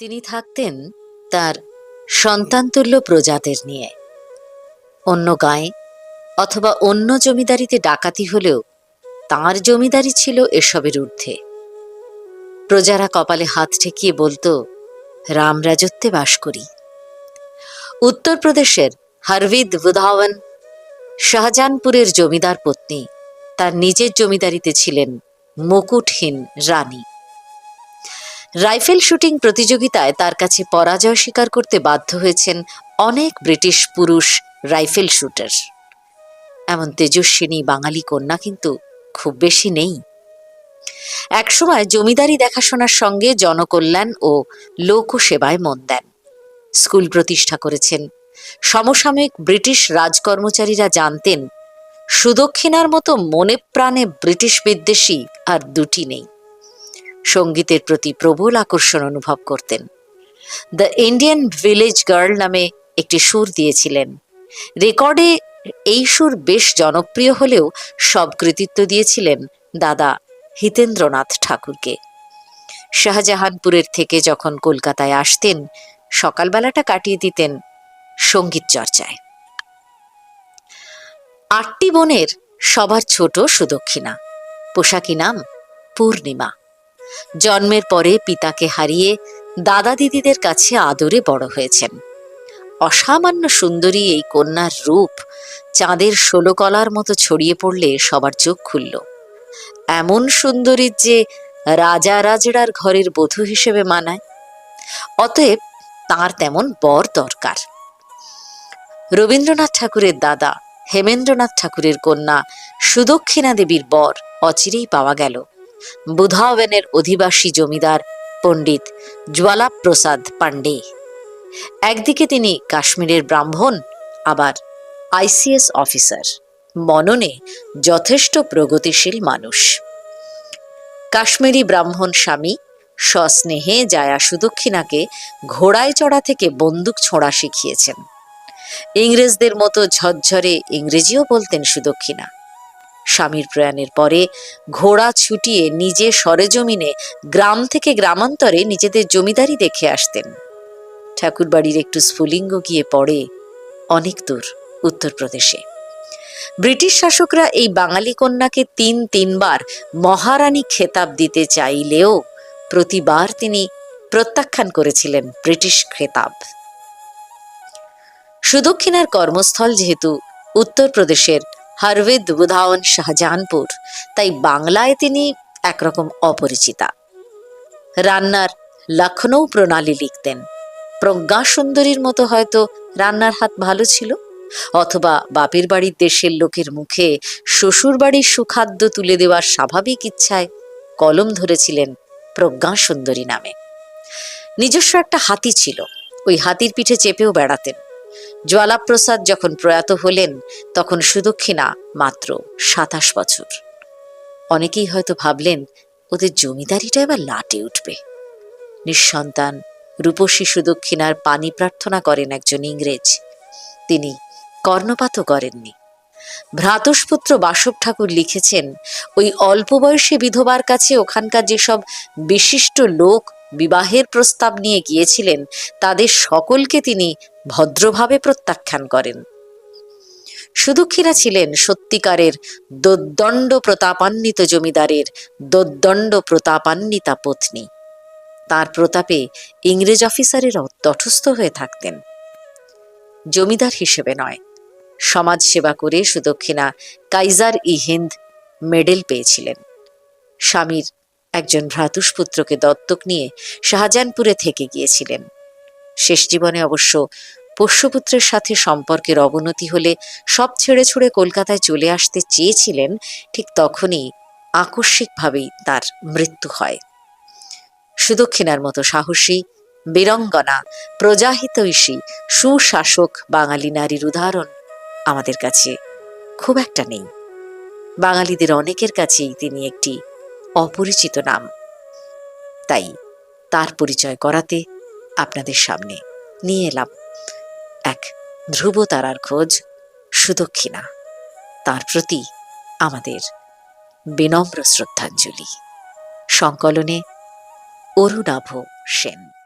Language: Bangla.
তিনি থাকতেন তার সন্তানতুল্য প্রজাদের নিয়ে। অন্য গায়ে অথবা অন্য জমিদারিতে ডাকাতি হলেও তার জমিদারি ছিল এসবের ঊর্ধ্বে। প্রজারা কপালে হাত ঠেকিয়ে বলতো, রাম রাজত্বে বাস করি। উত্তরপ্রদেশের হরবিদ বুধাওয়ান শাহজাহানপুরের জমিদার পত্নী তার নিজের জমিদারিতে ছিলেন মুকুটহীন রানী। রাইফেল শুটিং প্রতিযোগিতায় তার কাছে পরাজয় স্বীকার করতে বাধ্য হয়েছেন অনেক ব্রিটিশ পুরুষ রাইফেল শুটার। এমন তেজস্বিনী বাঙালি কন্যা কিন্তু খুব বেশি নেই। একসময় জমিদারি দেখাশোনার সঙ্গে জনকল্যাণ ও লোকসেবায় মন দেন। স্কুল প্রতিষ্ঠা করেছেন। সমসাময়িক ব্রিটিশ রাজকর্মচারীরা জানতেন, সুদক্ষিণার মতো মনে প্রাণে ব্রিটিশ বিদ্বেষী আর দুটি নেই। সঙ্গীতের প্রতি প্রবল আকর্ষণ অনুভব করতেন। দ্য ইন্ডিয়ান ভিলেজ গার্ল নামে একটি সুর দিয়েছিলেন। রেকর্ডে এই সুর বেশ জনপ্রিয় হলেও সব কৃতিত্ব দিয়েছিলেন দাদা হিতেন্দ্রনাথ ঠাকুরকে। শাহজাহানপুরের থেকে যখন কলকাতায় আসতেন, সকালবেলাটা কাটিয়ে দিতেন সংগীত চর্চায়। আটটি বোনের সবার ছোট সুদক্ষিণা। পোশাকি নাম পূর্ণিমা। জন্মের পরে পিতাকে হারিয়ে দাদা দিদিদের কাছে আদরে বড় হয়েছেন। অসামান্য সুন্দরী এই কন্যার রূপ চাঁদের ষোলো কলার মতো ছড়িয়ে পড়লে সবার চোখ খুলল। এমন সুন্দরীর যে রাজা রাজড়ার ঘরের বধূ হিসেবে মানায়। অতএব তার তেমন বর দরকার। রবীন্দ্রনাথ ঠাকুরের দাদা হেমেন্দ্রনাথ ঠাকুরের কন্যা সুদক্ষিণা দেবীর বর অচিরেই পাওয়া গেল। বুধাওয়েনের অধিবাসী জমিদার পণ্ডিত জ্বালা প্রসাদ পাণ্ডে। একদিকে তিনি কাশ্মীরের ব্রাহ্মণ, আবার আইসিএস অফিসার। মননে যথেষ্ট প্রগতিশীল মানুষ। কাশ্মীরি ব্রাহ্মণ স্বামী সস্নেহে জায়া সুদক্ষিণাকে ঘোড়ায় চড়া থেকে বন্দুক ছোঁড়া শিখিয়েছেন। ইংরেজদের মতো ঝরঝরে ইংরেজিও বলতেন সুদক্ষিণা। স্বামীর প্রয়াণের পরে ঘোড়া ছুটিয়ে নিজে সরেজমিনে গ্রাম থেকে গ্রামান্তরে নিজেদের জমিদারি দেখে আসতেন। ঠাকুরবাড়ির একটু স্ফুলিঙ্গ গিয়ে পড়ে অনেক দূর, উত্তরপ্রদেশে। ব্রিটিশ শাসকরা এই বাঙালি কন্যাকে তিন তিনবার মহারানী খেতাব দিতে চাইলেও প্রতিবার তিনি প্রত্যাখ্যান করেছিলেন ব্রিটিশ খেতাব। সুদক্ষিণার কর্মস্থল যেহেতু উত্তরপ্রদেশের হরবেদ বুধাওয়ান শাহজাহানপুর। তাই বাংলায় তিনি একরকম অপরিচিতা। রান্নার লখনৌ প্রণালী লিখতেন। প্রজ্ঞা সুন্দরীর মতো হয়তো রান্নার হাত ভালো ছিল, অথবা বাপের বাড়ির দেশের লোকের মুখে শ্বশুর বাড়ির সুখাদ্য তুলে দেওয়ার স্বাভাবিক ইচ্ছায় কলম ধরেছিলেন প্রজ্ঞা সুন্দরী নামে। নিজস্ব একটা হাতি ছিল, ওই হাতির পিঠে চেপেও বেড়াতেন। জ্বালাপ্রসাদ যখন প্রয়াত হলেন, তখন সুদক্ষিণা মাত্র সাতাশ বছর। অনেকেই হয়তো ভাবলেন, ওদের জমিদারিটা এবার লাটে উঠবে। নিঃসন্তান রূপসী সুদক্ষিণার পানি প্রার্থনা করেন একজন ইংরেজ। তিনি কর্ণপাতও করেননি। ভ্রাতস্পুত্র বাসব ঠাকুর লিখেছেন, ওই অল্প বয়সে বিধবার কাছে ওখানকার যেসব বিশিষ্ট লোক বিবাহের প্রস্তাব নিয়ে গিয়েছিলেন, তাদের সকলকে তিনি ভদ্রভাবে প্রত্যাখ্যান করেন। সুদক্ষিণা ছিলেন সত্যিকারের দোদ্দণ্ড প্রতাপান্বিত জমিদারের দোদ্দণ্ড প্রতাপান্বিতা পত্নী। তার প্রতাপে ইংরেজ অফিসারেরাও তটস্থ হয়ে থাকতেন। জমিদার হিসেবে নয় সমাজ সেবা করে সুদক্ষিণা কাইজার ই হিন্দ মেডেল পেয়েছিলেন। স্বামীর একজন ভ্রাতুষ্পুত্রকে দত্তক নিয়ে শাহজাহানপুরে থেকে গিয়েছিলেন। শেষ জীবনে অবশ্য পোষ্যপুত্রের সাথে সম্পর্কের অবনতি হলে সব ছেড়ে ছুড়ে কলকাতায় চলে আসতে চেয়েছিলেন, ঠিক তখনই আকস্মিকভাবেই তার মৃত্যু হয়। সুদক্ষিণার মতো সাহসী, বীরঙ্গনা, প্রজাহিতৈষী, সুশাসক বাঙালি নারীর উদাহরণ আমাদের কাছে খুব একটা নেই। বাঙালিদের অনেকের কাছেই তিনি একটি অপরিচিত নাম। তাই তার পরিচয় করাতে আপনাদের সামনে নিয়ে এলাম এক ধ্রুব তারার খোঁজ সুদক্ষিণা। তার প্রতি আমাদের বিনম্র শ্রদ্ধাঞ্জলি। সংকলনে অরুণাভ সেন।